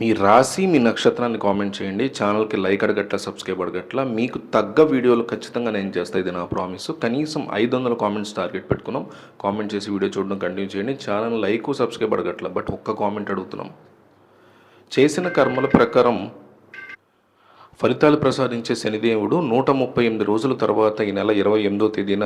మీ రాశి మీ నక్షత్రాన్ని కామెంట్ చేయండి. ఛానల్కి లైక్ అడగట్ల సబ్స్క్రైబ్ అడగట్ల. మీకు తగ్గ వీడియోలు ఖచ్చితంగా నేను చేస్తాను ఇది నా ప్రామిస్. కనీసం ఐదు వందల కామెంట్స్ టార్గెట్ పెట్టుకున్నాం. కామెంట్ చేసి వీడియో చూడడం కంటిన్యూ చేయండి. ఛానల్ లైక్ సబ్స్క్రైబ్ అడగట్ల. బట్ ఒక్క కామెంట్ అడుగుతున్నాం. చేసిన కర్మల ప్రకారం ఫలితాలు ప్రసాదించే శనిదేవుడు నూట ముప్పై ఎనిమిది రోజుల తర్వాత ఈ నెల ఇరవై ఎనిమిదో తేదీన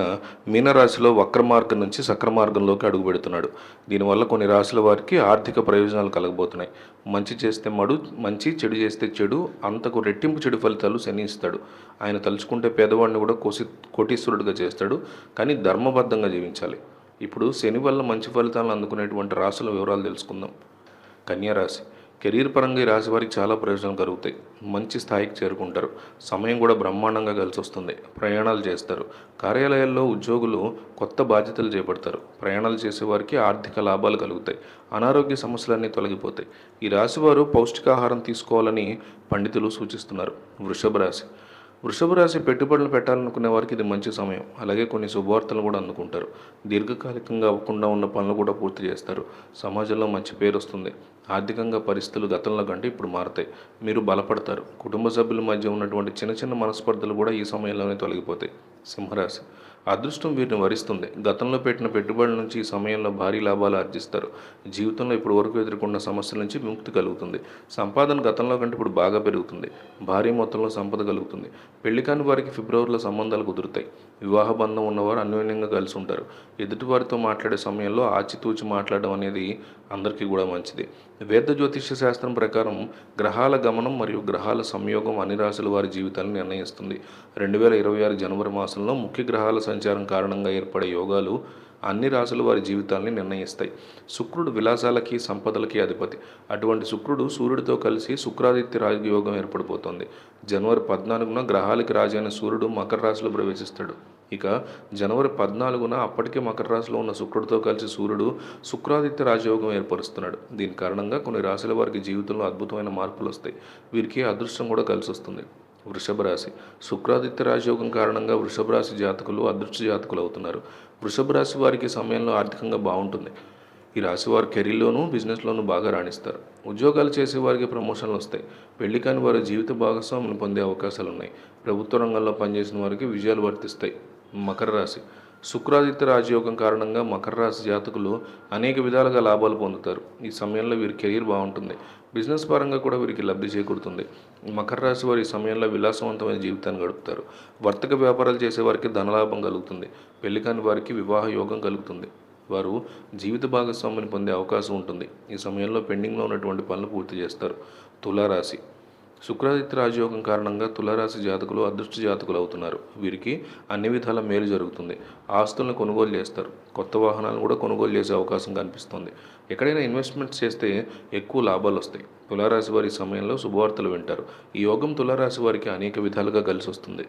మీనరాశిలో వక్రమార్గం నుంచి సక్రమార్గంలోకి అడుగు అడుగుపెడుతున్నాడు దీనివల్ల కొన్ని రాశుల వారికి ఆర్థిక ప్రయోజనాలు కలగబోతున్నాయి. మంచి చేస్తే మడు మంచి చెడు చేస్తే చెడు అంతకు రెట్టింపు చెడు ఫలితాలు శని ఇస్తాడు ఆయన తలుచుకుంటే పేదవాడిని కూడా కోసి కోటీశ్వరుడిగా చేస్తాడు కానీ ధర్మబద్ధంగా జీవించాలి. ఇప్పుడు శని వల్ల మంచి ఫలితాలను అందుకునేటువంటి రాశుల వివరాలు తెలుసుకుందాం. కన్యారాశి రాశి. కెరీర్ పరంగా ఈ రాశి వారికి చాలా ప్రయోజనాలు కలుగుతాయి. మంచి స్థాయికి చేరుకుంటారు. సమయం కూడా బ్రహ్మాండంగా కలిసి వస్తుంది ప్రయాణాలు చేస్తారు. కార్యాలయాల్లో ఉద్యోగులు కొత్త బాధ్యతలు చేపడతారు. ప్రయాణాలు చేసేవారికి ఆర్థిక లాభాలు కలుగుతాయి. అనారోగ్య సమస్యలన్నీ తొలగిపోతాయి. ఈ రాశి వారు పౌష్టికాహారం తీసుకోవాలని పండితులు సూచిస్తున్నారు. వృషభ రాశి. వృషభ రాశి పెట్టుబడులు పెట్టాలనుకునే వారికి ఇది మంచి సమయం. అలాగే కొన్ని శుభవార్తలు కూడా అందుకుంటారు. దీర్ఘకాలికంగా అవ్వకుండా ఉన్న పనులు కూడా పూర్తి చేస్తారు. సమాజంలో మంచి పేరు వస్తుంది. ఆర్థికంగా పరిస్థితులు గతంలో కంటే ఇప్పుడు మారతాయి. మీరు బలపడతారు. కుటుంబ సభ్యుల మధ్య ఉన్నటువంటి చిన్న చిన్న మనస్పర్ధలు కూడా ఈ సమయంలోనే తొలగిపోతాయి. సింహరాశి. అదృష్టం వీరిని వరిస్తుంది. గతంలో పెట్టిన పెట్టుబడుల నుంచి ఈ సమయంలో భారీ లాభాలు ఆర్జిస్తారు. జీవితంలో ఇప్పుడు వరకు ఎదుర్కొన్న సమస్యల నుంచి విముక్తి కలుగుతుంది. సంపాదన గతంలో కంటే ఇప్పుడు బాగా పెరుగుతుంది. భారీ మొత్తంలో సంపద కలుగుతుంది. పెళ్ళి కాని వారికి ఫిబ్రవరిలో సంబంధాలు కుదురుతాయి. వివాహ బంధం ఉన్నవారు అన్యోన్యంగా కలిసి ఉంటారు. ఎదుటివారితో మాట్లాడే సమయంలో ఆచితూచి మాట్లాడడం అనేది అందరికీ కూడా మంచిది. వేద జ్యోతిష్య శాస్త్రం ప్రకారం గ్రహాల గమనం మరియు గ్రహాల సంయోగం అన్ని రాశుల వారి జీవితాలను నిర్ణయిస్తుంది. రెండు వేల ఇరవై ఆరు జనవరి మాసం మాసంలో ముఖ్య గ్రహాల సంచారం కారణంగా ఏర్పడే యోగాలు అన్ని రాశుల వారి జీవితాల్ని నిర్ణయిస్తాయి. శుక్రుడు విలాసాలకి సంపదలకి అధిపతి. అటువంటి శుక్రుడు సూర్యుడితో కలిసి శుక్రాదిత్య రాజయోగం ఏర్పడిపోతుంది జనవరి పద్నాలుగున గ్రహాలకి రాజైన సూర్యుడు మకర రాశిలో ప్రవేశిస్తాడు. ఇక జనవరి పద్నాలుగున అప్పటికే మకర రాశిలో ఉన్న శుక్రుడితో కలిసి సూర్యుడు శుక్రాదిత్య రాజయోగం ఏర్పరుస్తున్నాడు. దీని కారణంగా కొన్ని రాశుల వారికి జీవితంలో అద్భుతమైన మార్పులు వస్తాయి. వీరికి అదృష్టం కూడా కలిసి వస్తుంది వృషభ రాశి శుక్రాదిత్య రాజయోగం కారణంగా వృషభ రాశి జాతకులు అదృష్ట జాతకులు అవుతున్నారు. వృషభ రాశి వారికి సమయంలో ఆర్థికంగా బాగుంటుంది. ఈ రాశి వారు కెరీర్లోనూ బిజినెస్లోనూ బాగా రాణిస్తారు. ఉద్యోగాలు చేసే వారికి ప్రమోషన్లు వస్తాయి. పెళ్ళి కాని వారి జీవిత భాగస్వాములు పొందే అవకాశాలు ఉన్నాయి ప్రభుత్వ రంగంలో పనిచేసిన వారికి విజయాలు వర్తిస్తాయి. మకర రాశి. శుక్రాదిత్య రాజయోగం కారణంగా మకర రాశి జాతకులు అనేక విధాలుగా లాభాలు పొందుతారు. ఈ సమయంలో వీరి కెరీర్ బాగుంటుంది. బిజినెస్ పరంగా కూడా వీరికి లబ్ధి చేకూరుతుంది. మకర రాశి వారి సమయంలో విలాసవంతమైన జీవితాన్ని గడుపుతారు. వర్తక వ్యాపారాలు చేసేవారికి ధనలాభం కలుగుతుంది. పెళ్ళి కాని వారికి వివాహ యోగం కలుగుతుంది. వారు జీవిత భాగస్వామిని పొందే అవకాశం ఉంటుంది. ఈ సమయంలో పెండింగ్లో ఉన్నటువంటి పనులు పూర్తి చేస్తారు. తులారాశి శుక్రాదిత్య రాజయోగం కారణంగా తులారాశి జాతకులు అదృష్ట జాతకులు అవుతున్నారు. వీరికి అన్ని విధాల మేలు జరుగుతుంది. ఆస్తులను కొనుగోలు చేస్తారు. కొత్త వాహనాలను కూడా కొనుగోలు చేసే అవకాశం కనిపిస్తుంది. ఎక్కడైనా ఇన్వెస్ట్మెంట్స్ చేస్తే ఎక్కువ లాభాలు వస్తాయి. తులారాశి వారి సమయంలో శుభవార్తలు వింటారు. ఈ యోగం తులారాశి వారికి అనేక విధాలుగా కలిసి వస్తుంది